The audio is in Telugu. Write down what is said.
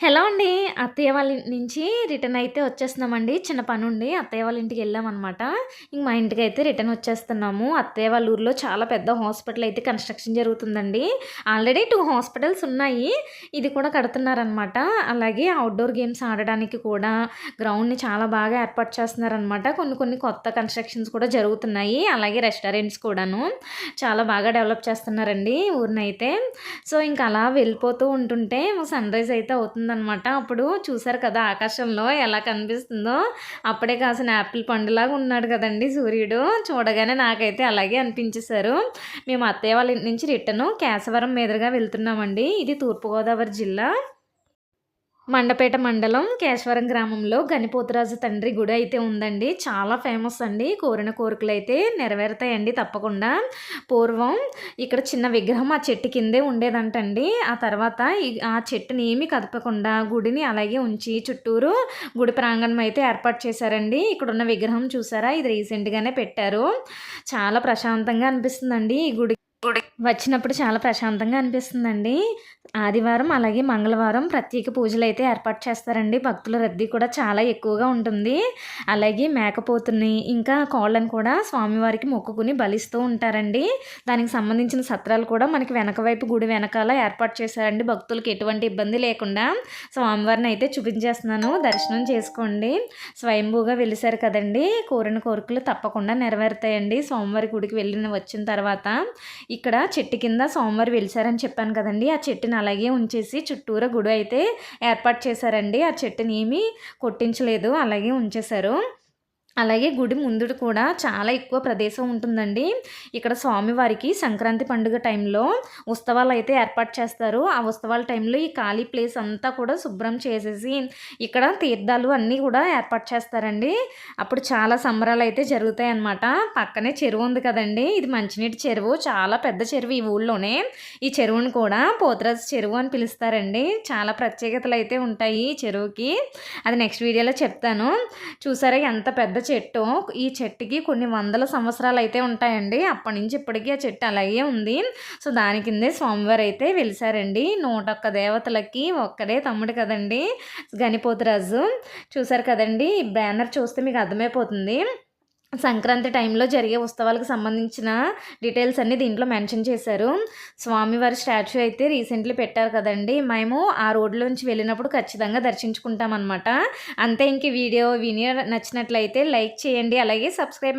హలో అండి. అత్తయ్య వాళ్ళ నుంచి రిటర్న్ అయితే వచ్చేస్తున్నామండి. చిన్న పని ఉండి అత్తయ్య వాళ్ళ ఇంటికి వెళ్ళామన్నమాట. ఇంక మా ఇంటికి అయితే రిటర్న్ వచ్చేస్తున్నాము. అత్తయ్య వాళ్ళ ఊర్లో చాలా పెద్ద హాస్పిటల్ అయితే కన్స్ట్రక్షన్ జరుగుతుందండి. ఆల్రెడీ టూ హాస్పిటల్స్ ఉన్నాయి. ఇది కూడా కడుతున్నారనమాట అలాగే అవుట్డోర్ గేమ్స్ ఆడడానికి కూడా గ్రౌండ్ని చాలా బాగా ఏర్పాటు చేస్తున్నారనమాట కొన్ని కొన్ని కొత్త కన్స్ట్రక్షన్స్ కూడా జరుగుతున్నాయి. అలాగే రెస్టారెంట్స్ కూడాను చాలా బాగా డెవలప్ చేస్తున్నారండి ఊరినైతే. సో ఇంకా అలా వెళ్ళిపోతూ ఉంటుంటే సన్ రైజ్ అయితే అవుతుంది. ఉందనమాట అప్పుడు చూసారు కదా ఆకాశంలో ఎలా కనిపిస్తుందో. అప్పుడే కాసిన యాపిల్ పండులాగా ఉన్నాడు కదండి సూర్యుడు. చూడగానే నాకైతే అలాగే అనిపించేశారు. మేము అత్తయ్య వాళ్ళ నుంచి రిటర్న్ కేశవరం మీదుగా వెళ్తున్నామండి. ఇది తూర్పుగోదావరి జిల్లా. మండపేట మండలం కేశవరం గ్రామంలో గణిపోతురాజు తండ్రి గుడి అయితే ఉందండి. చాలా ఫేమస్ అండి. కోరిన కోరికలు అయితే నెరవేరుతాయండి తప్పకుండా. పూర్వం ఇక్కడ చిన్న విగ్రహం ఆ చెట్టు కిందే ఉండేదంటండి. ఆ తర్వాత ఆ చెట్టుని ఏమీ కదపకుండా గుడిని అలాగే ఉంచి చుట్టూరు గుడి ప్రాంగణం అయితే ఏర్పాటు చేశారండి. ఇక్కడ ఉన్న విగ్రహం చూసారా? ఇది రీసెంట్గానే పెట్టారు. చాలా ప్రశాంతంగా అనిపిస్తుందండి ఈ గుడి గుడి వచ్చినప్పుడు చాలా ప్రశాంతంగా అనిపిస్తుందండి. ఆదివారం అలాగే మంగళవారం ప్రత్యేక పూజలు అయితే ఏర్పాటు చేస్తారండి. భక్తుల రద్దీ కూడా చాలా ఎక్కువగా ఉంటుంది. అలాగే మేకపోతుని ఇంకా కోళ్ళని కూడా స్వామివారికి మొక్కుకుని బలిస్తూ ఉంటారండి. దానికి సంబంధించిన సత్రాలు కూడా మనకి వెనక వైపు గుడి వెనకాల ఏర్పాటు చేశారండి. భక్తులకు ఎటువంటి ఇబ్బంది లేకుండా స్వామివారిని అయితే చూపించేస్తున్నాను. దర్శనం చేసుకోండి. స్వయంభూగా వెళ్ళేశారు కదండి. కోరిన కోరికలు తప్పకుండా నెరవేరుతాయండి. స్వామివారి గుడికి వెళ్ళిన వచ్చిన తర్వాత ఇక్కడ చెట్టు కింద సోమవారి వెలిసారని చెప్పాను కదండి. ఆ చెట్టుని అలాగే ఉంచేసి చుట్టూరా గుడి అయితే ఏర్పాటు చేశారండి. ఆ చెట్టుని ఏమీ కొట్టించలేదు అలాగే ఉంచేశారు. అలాగే గుడి ముందుడు కూడా చాలా ఎక్కువ ప్రదేశం ఉంటుందండి. ఇక్కడ స్వామివారికి సంక్రాంతి పండుగ టైంలో ఉత్సవాలు అయితే ఏర్పాటు చేస్తారు. ఆ ఉత్సవాల టైంలో ఈ ఖాళీ ప్లేస్ అంతా కూడా శుభ్రం చేసేసి ఇక్కడ తీర్థాలు అన్నీ కూడా ఏర్పాటు చేస్తారండి. అప్పుడు చాలా సంబరాలు అయితే జరుగుతాయి అన్నమాట. పక్కనే చెరువు ఉంది కదండి. ఇది మంచినీటి చెరువు. చాలా పెద్ద చెరువు ఈ ఊళ్ళోనే. ఈ చెరువును కూడా పోతరాజు చెరువు అని పిలుస్తారండి. చాలా ప్రత్యేకతలు అయితే ఉంటాయి ఈ చెరువుకి. అది నెక్స్ట్ వీడియోలో చెప్తాను. చూసారా ఎంత పెద్ద చెట్టు. ఈ చెట్టుకి కొన్ని వందల సంవత్సరాలు అయితే ఉంటాయండి. అప్పటి నుంచి ఇప్పటికీ ఆ చెట్టు అలాగే ఉంది. సో దాని కిందే స్వామివారు అయితే వెలిసారండి. నూట ఒక్క దేవతలకి ఒక్కడే తమ్ముడు కదండి. గణిపోతురాజు. చూసారు కదండి? ఈ బ్యానర్ చూస్తే మీకు అర్థమైపోతుంది. సంక్రాంతి టైంలో జరిగే ఉత్సవాలకు సంబంధించిన డీటెయిల్స్ అన్నీ దీంట్లో మెన్షన్ చేశారు. స్వామివారి స్టాచ్యూ అయితే రీసెంట్లీ పెట్టారు కదండి. మేము ఆ రోడ్లోంచి వెళ్ళినప్పుడు ఖచ్చితంగా దర్శించుకుంటాం అనమాట అంతే ఇంక వీడియో వీడియో నచ్చినట్లయితే లైక్ చేయండి. అలాగే సబ్స్క్రైబ్